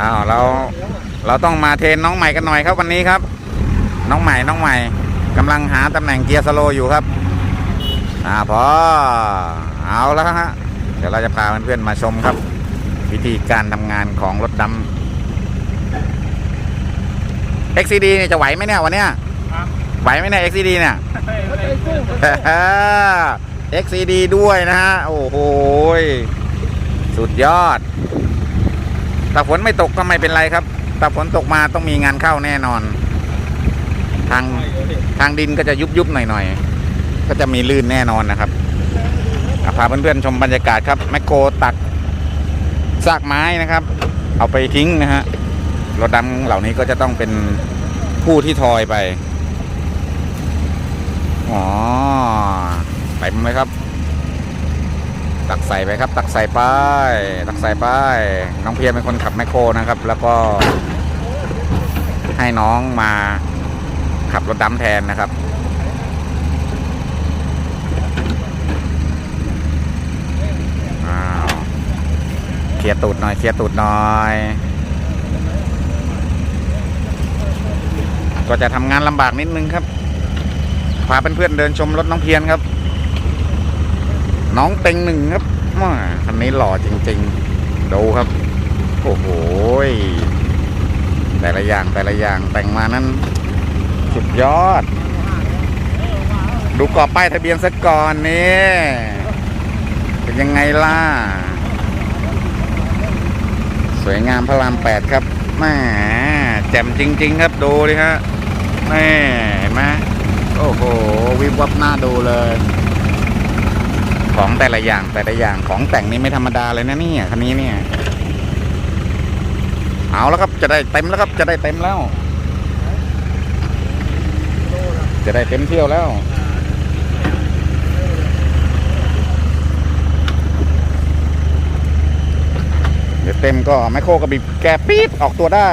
อ้าวเราเราต้องมาเทรนน้องใหม่กันหน่อยครับวันนี้ครับ น้องใหม่น้องใหม่กำลังหาตำแหน่งเกียร์สโลว์อยู่ครับ อ่าพอเอาแล้วฮะเดี๋ยวเราจะพาเพื่อนๆมาชมครับ วิธีการทำงานของรถดำ XCD เนี่ยจะไหวไหมเนี่ยวันเนี้ยครับไหวไหมเนี่ย XCD เนี่ย XCD ด้วยนะฮะ โอ้โหยสุดยอด แต่ฝนไม่ตกก็ไม่เป็นไรครับแต่ฝนตกมาต้องมีงานเข้าแน่นอน ทางทางดินก็จะยุบยุบๆหน่อยหน่อยๆก็จะมีลื่นแน่นอนนะครับพาเพื่อนๆชมบรรยากาศครับแมคโครตักซากไม้นะครับ เอาไปทิ้งนะฮะรถดำเหล่านี้ก็จะต้องเป็นผู้ที่ทอยไป อ๋อเต็มครับ ตักใส่ไปครับ ตักใส่ไป ตักใส่ไป น้องเพียรเป็นคนขับแมคโครนะครับ แล้วก็ ให้น้องมาขับรถดำแทนนะครับอ้าเคลียร์ตูดหน่อย เคลียร์ตูดหน่อย ก็จะทำงานลำบากนิดนึงครับ พาเพื่อนๆเดินชมรถน้องเพียรครับ น้องเต็งหนึ่งครับว้าคันนี้หล่อจริงๆ ดูครับ โอ้โห แต่ละอย่างแต่ละอย่างแต่งมานั้น สุดยอด ดูกรอบป้ายทะเบียนสักก่อนนี่เป็นยังไงล่ะ สวยงามพระรามแปดครับแหมแจ่มจริง ๆ ครับดูดิฮะแม่เห็นไหมโอ้โห วิบวับหน้าดูเลย ของแต่ละอย่างแต่ละอย่างของแต่งนี่ไม่ธรรมดาเลยนะเนี่ยคันนี้เนี่ยเอาแล้วครับจะได้เต็มแล้วครับจะได้เต็มแล้ว จะได้เต็มเที่ยวแล้วเดี๋ยวเต็มก็แมโครก็บีบแกปี๊ดออกตัวได้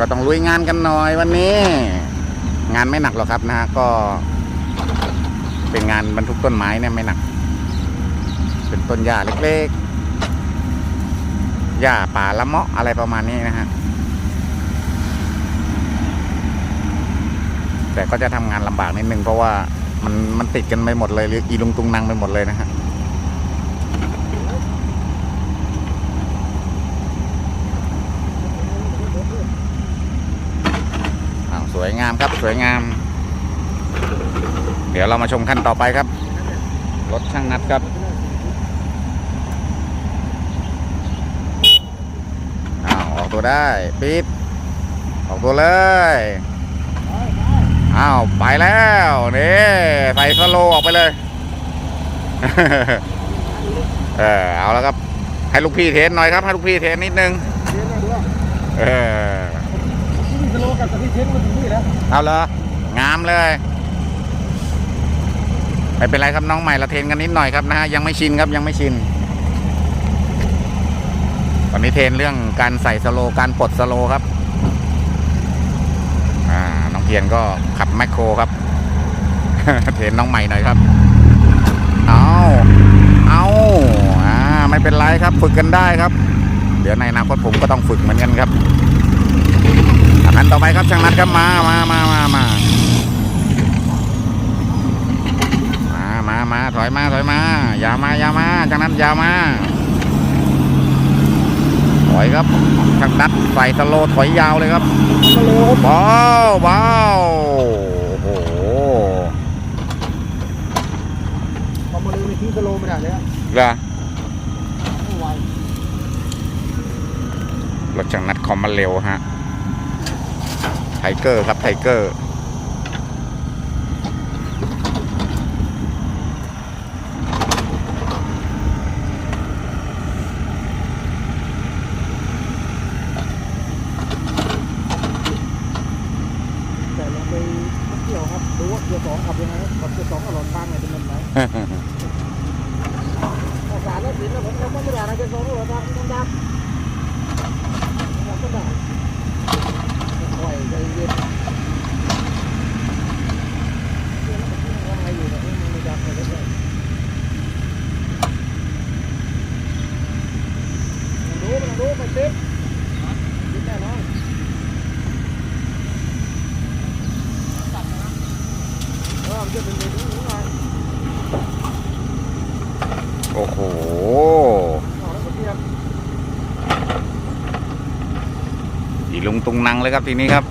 ก็ต้องลุยงานกันหน่อยวันนี้ งานไม่หนักหรอกครับนะฮะก็ เป็นงานบรรทุกต้นไม้เนี่ยไม่หนัก เป็นต้นหญ้าเล็กๆหญ้าป่าละเมาะอะไรประมาณนี้นะฮะแต่ก็จะทำงานลำบากนิดนึงเพราะว่ามันมันติดกันไปหมดเลยหรืออีลุงตุงนังไปหมดเลยนะฮะ วสวยงามครับสวยงาม เดี๋ยวเรามาชมขั้นต่อไปครับ รถช่างนัดครับอ้าวออกตัวได้ปิดออกตัวเลยอ้าวไปแล้วนี่ใส่สโลออกไปเลยเออเอาแล้วครับ ให้ลูกพี่เทสหน่อยครับให้ลูกพี่เทสนิดนึงเออ ที่สโลกับสพี่เทนมาถึงนี่แล้วเอาเลยงามเลย ไม่เป็นไรครับน้องใหม่เราเทรนกันนิดหน่อยครับนะฮะยังไม่ชินครับยังไม่ชิน ตอนนี้เทรนเรื่องการใส่สโลการปลดสโลครับอ่าน้องเพียรก็ขับแมคโครครับ เทรนน้องใหม่หน่อยครับเอาเอาอ่าไม่เป็นไรครับ ฝึกกันได้ครับ เดี๋ยวในอนาคตผมก็ต้องฝึกเหมือนกันครับ อันนั้นต่อไปครับช่างนัดครับมามามามามามามามาถอยมาถอยมาอย่ามาอย่ามาช่างนัดอย่ามาถอยครับช่างนัดใส่สโลว์ถอยยาวเลยครับสโลว้าวว้าวโอ้โหพอมาเลยไม่ทิ้งสโลไม่ได้เลยอะเหรอไม่ไหวรถช่างนัดคอมมาเร็วฮะ ไทเกอร์ครับไทเกอร์ แต่ลองไปเที่ยวครับดูว่าเกียร์สองขับยังไงขับเกียร์สองตลอดทางไงเป็นยังไงภาษาและศิลป์นะผมก็ไม่ได้นะเกียร์สองตลอดทางต้องดับก็ได้ค่อยใจเย็น จะเป็นเมนูนี้หน่อย โอ้โห เอาแล้วก็เตรียม อี ลุงตุงนังเลยครับทีนี้ครับ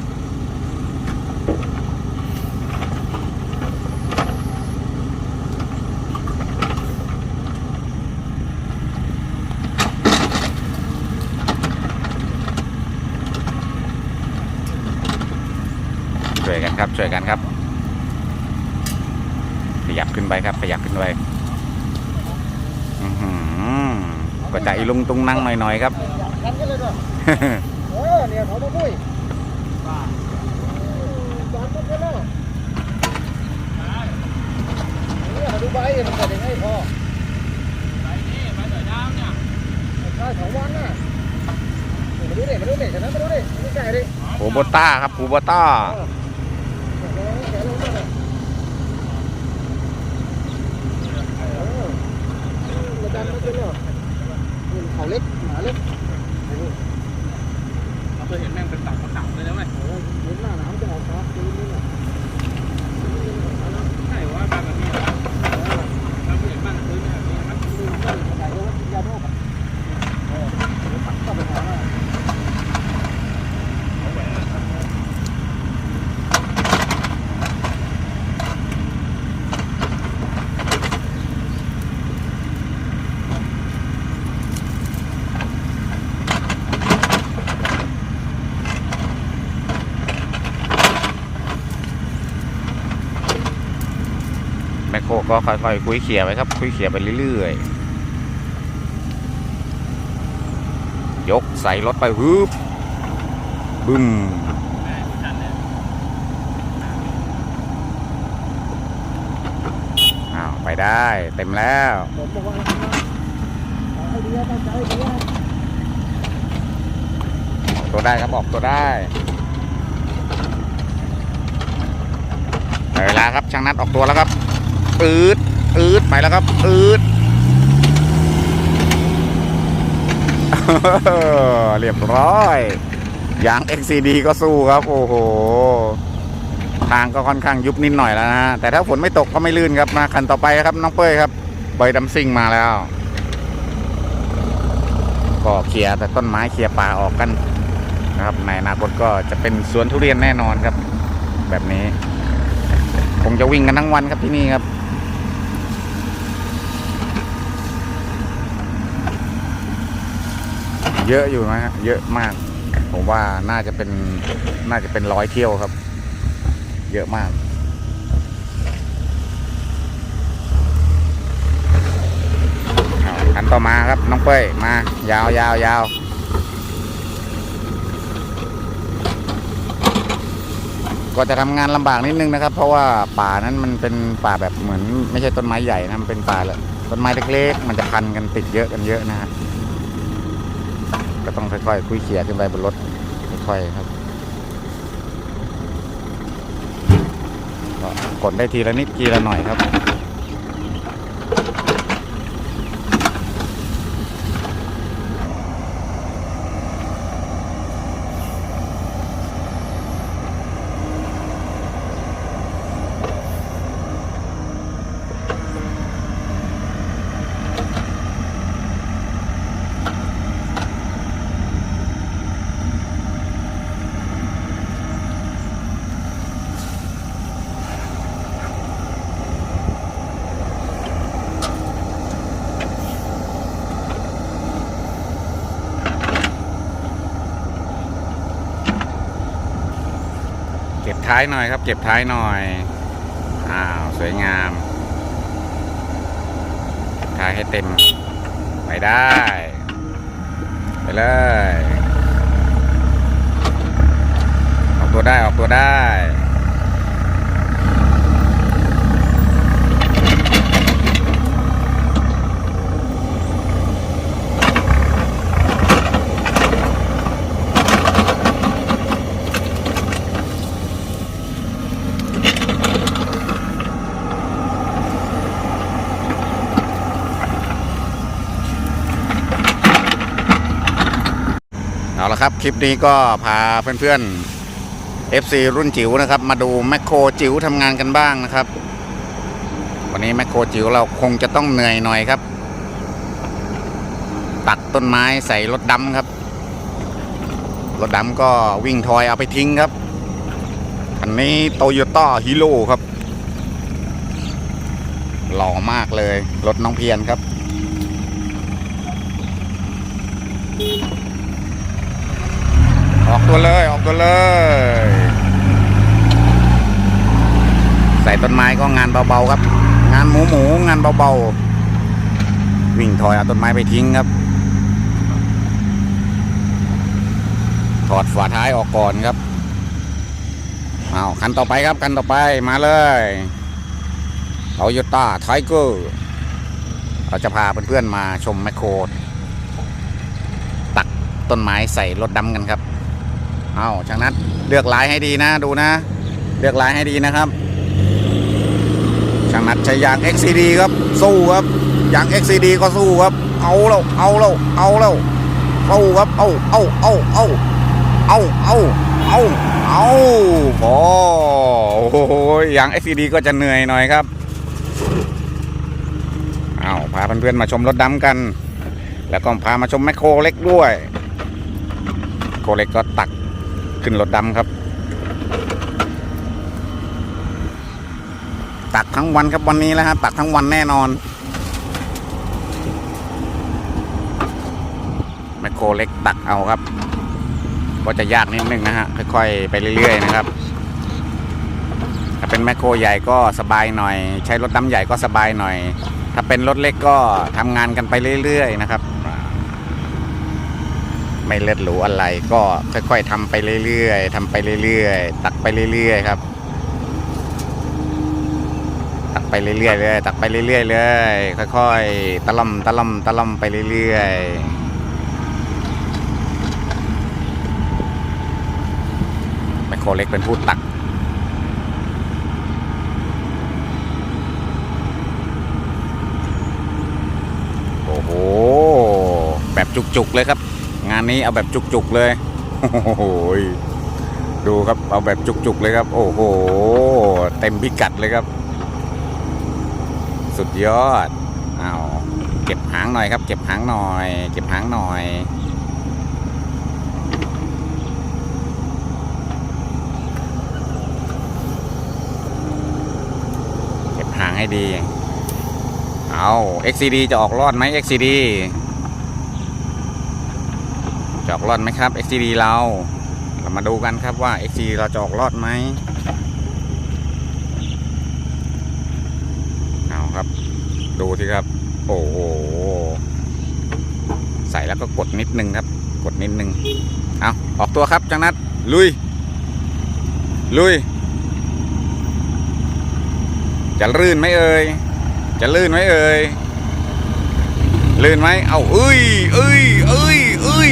ช่วยกันครับ ช่วยกันครับขยับขึ้นไปครับขยับขึ้นไปอื้อหือก็จะอีลุงตุงนังหน่อยๆครับ กันกันเลยด้วยเออเนี่ยเขามาปุ้ยจานมันกันแล้วเนี่ยมาดูใบมันเกิดยังไงพ่อใบนี่ใบสวยดาวเนี่ยใช่สองวันน่ะมาดูดิมาดูดิจากนั้นมาดูดิไม่ใช่ดิคูโบต้าครับคูโบต้าเขาเล็กหมาเล็ก เคยเห็นแม่งเป็นตับเป็นตับเลยนะเว้ยเห็นหน้าหนาวจะออกครับดูนี่น่ะ ใช่ว่าบางแบบนี้นะเราเคยเห็นบ้านซื้อไม่แบบนี้นะ ดูไม่ไหนก็ยาโนกเออตัดเข้าไปหา แมคโคร ก็ค่อยๆคุยเขี่ยไปครับ คุยเขี่ยไปเรื่อยๆ ยกใส่รถไปฮึบบึ้มอ้าวไปได้เต็มแล้วบอกว่าให้ดีตั้งใจดีอกตัวได้ครับออกตัวได้เวลาครับช่างนัดออกตัวแล้วครับ อืดอืดไปแล้วครับอืดเรียบร้อยยาง XCD ก็สู้ครับ โอ้โห ทางก็ค่อนข้างยุบนิดหน่อยแล้วนะแต่ถ้าฝนไม่ตกก็ไม่ลื่นครับมาคันต่อไปครับ น้องเป้ยครับเบดำซิ่งมาแล้ว ก็เคลียร์แต่ต้นไม้เคลียร์ป่าออกกันนะครับ ในอนาคตก็จะเป็นสวนทุเรียนแน่นอนครับ แบบนี้ คงจะวิ่งกันทั้งวันครับที่นี่ครับ เยอะอยู่นะฮะเยอะมาก ผมว่าน่าจะเป็นน่าจะเป็นร้อยเที่ยวครับ เยอะมากอันต่อมาครับน้องเป้ยมา ยาวยาวยาวก็จะทำงานลำบากนิดนึงนะครับ เพราะว่าป่านั้นมันเป็นป่าแบบเหมือน ไม่ใช่ต้นไม้ใหญ่นะมันเป็นป่าเลยต้นไม้เล็กๆมันจะพันกันติดเยอะกันเยอะนะฮะ ก็ต้องค่อยๆคุยเขี่ยขึ้นไปบนรถค่อยๆครับก็กดได้ทีละนิดทีละหน่อยครับ ท้ายหน่อยครับ เก็บท้ายหน่อย อ้าว สวยงามท้ายให้เต็ม ไปได้ ไปเลย ออกตัวได้ออกตัวได้ ครับ คลิปนี้ก็พาเพื่อนๆ FC รุ่นจิ๋วนะครับ มาดูแมคโครจิ๋วทำงานกันบ้างนะครับ วันนี้แมคโครจิ๋วเราคงจะต้องเหนื่อยหน่อยครับ ตักต้นไม้ใส่รถดำครับ รถดำก็วิ่งทอยเอาไปทิ้งครับอันนี้โตโยต้าฮีโร่ครับ หล่อมากเลย รถน้องเพียรครับ ออกตัวเลยออกตัวเลย ใส่ต้นไม้ก็งานเบาๆครับ งานหมูหมูงานเบาๆวิ่งถอยเอาต้นไม้ไปทิ้งครับ ถอดฝาท้ายออกก่อนครับเอาคันต่อไปครับคันต่อไปมาเลยโตโยต้าไทเกอร์เราจะพาเพื่อนๆมาชมแมคโครตักต้นไม้ใส่รถดำกันครับ เอาช่างนัดเลือกลายให้ดีนะดูนะ เลือกลายให้ดีนะครับช่างนัดใช้ยาง XCD ครับสู้ครับยาง XCD ก็สู้ครับ เอาแล้วเอาแล้วเอาแล้วสู้ครับเอาเอาเอาเอาเอาเอาเอาเอาพอโอ้โหยาง XCD ก็จะเหนื่อยหน่อยครับเอาพาเพื่อนๆมาชมรถดำกัน แล้วก็พามาชมแมคโครเล็กด้วย โครเล็กก็ตัก ขึ้นรถดำครับ ตักทั้งวันครับวันนี้แล้วฮะตักทั้งวันแน่นอน แมคโครเล็กตักเอาครับ ก็จะยากนิดนึงนะฮะค่อยๆไปเรื่อยๆนะครับถ้าเป็นแมคโครใหญ่ก็สบายหน่อย ใช้รถดำใหญ่ก็สบายหน่อย ถ้าเป็นรถเล็กก็ทำงานกันไปเรื่อยๆนะครับ ไม่เลือดหรูอะไรก็ค่อยๆทำไปเรื่อยๆทำไปเรื่อยๆตักไปเรื่อยๆครับ ตักไปเรื่อยๆเลยตักไปเรื่อยๆเลยค่อยๆ ตะล่อมตะล่อมตะล่อมไปเรื่อยๆไมโครเล็กเป็นผู้ตัก โอ้โห แบบจุกๆเลยครับ งานนี้เอาแบบจุกๆเลยโอ้โหดูครับเอาแบบจุกๆเลยครับ โอ้โห เต็มพิกัดเลยครับ สุดยอดเอาเก็บหางหน่อยครับ เก็บหางหน่อย เก็บหางหน่อยเก็บหางให้ดีเอา XCD จะออกรอดไหม XCD จะออกรอดไหมครับ XCD เรา เรามาดูกันครับว่า XCD เราจะออกรอดไหมเอาครับ ดูสิครับ โอ้โหใส่แล้วก็กดนิดนึงครับ กดนิดนึง เอาออกตัวครับจังนัดลุย ลุย จะลื่นไหมเอ่ย จะลื่นไหมเอ่ยลื่นไหม เอาเอ้ยเอ้ยเอ้ยเอ้ย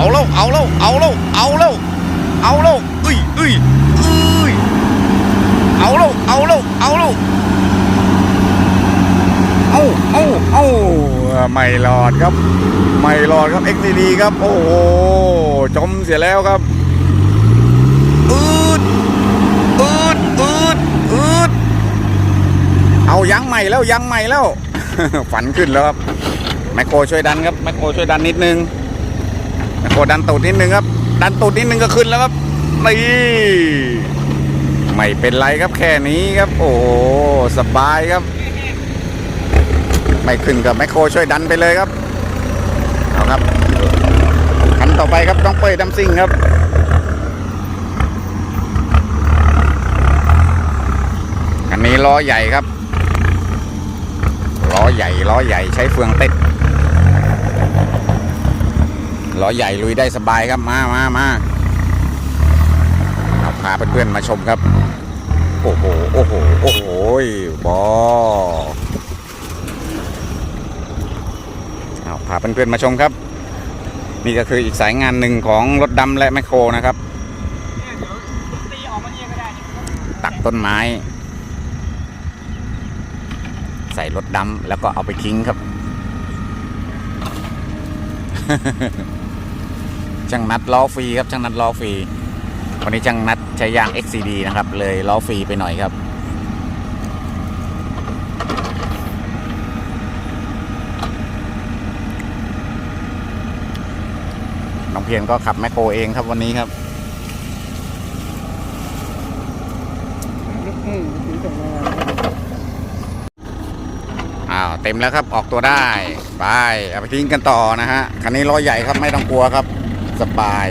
เอาแล้วเอาแล้วเอาแล้วเอาแล้วเอาแล้วเอ้ยเอ้ยเอ้ยเอาแล้วเอาแล้วเอาแล้วเอาเอาเอาไม่รอดครับ ไม่รอดครับ XCD ครับ โอ้โหจมเสียแล้วครับอืดอืดอืดอืดเอายังใหม่แล้วยังใหม่แล้วฝันขึ้นแล้วครับแมคโครช่วยดันครับแมคโครช่วยดันนิดนึง โคดันตูดนิดนึงครับ ดันตูดนิดนึงก็ขึ้นแล้วครับนี่ไม่เป็นไรครับแค่นี้ครับ โอ้สบายครับ ไม่ขึ้นกับแมคโครช่วยดันไปเลยครับเอาครับคันต่อไปครับต้องเปยดัมซิ่งครับอันนี้ล้อใหญ่ครับล้อใหญ่ล้อใหญ่ใช้เฟืองเต็ด ล้อใหญ่ลุยได้สบายครับมามามาเอาพาเพื่อนๆมาชมครับ โอ้โหโอ้โหโอ้โหบอเอาพาเพื่อนๆมาชมครับ นี่ก็คืออีกสายงานหนึ่งของรถดำและแมคโครนะครับ ตักต้นไม้ ใส่รถดำแล้วก็เอาไปทิ้งครับ ช่างนัดล้อฟรีครับช่างนัดล้อฟรีวันนี้ช่างนัดใช้ยาง XCD นะครับ เลยล้อฟรีไปหน่อยครับ น้องเพียงก็ขับแมคโครเองครับวันนี้ครับอ้าวเต็มแล้วครับออกตัวได้ ไป เอาไปทิ้งกันต่อนะฮะ คันนี้ล้อใหญ่ครับไม่ต้องกลัวครับ สบาย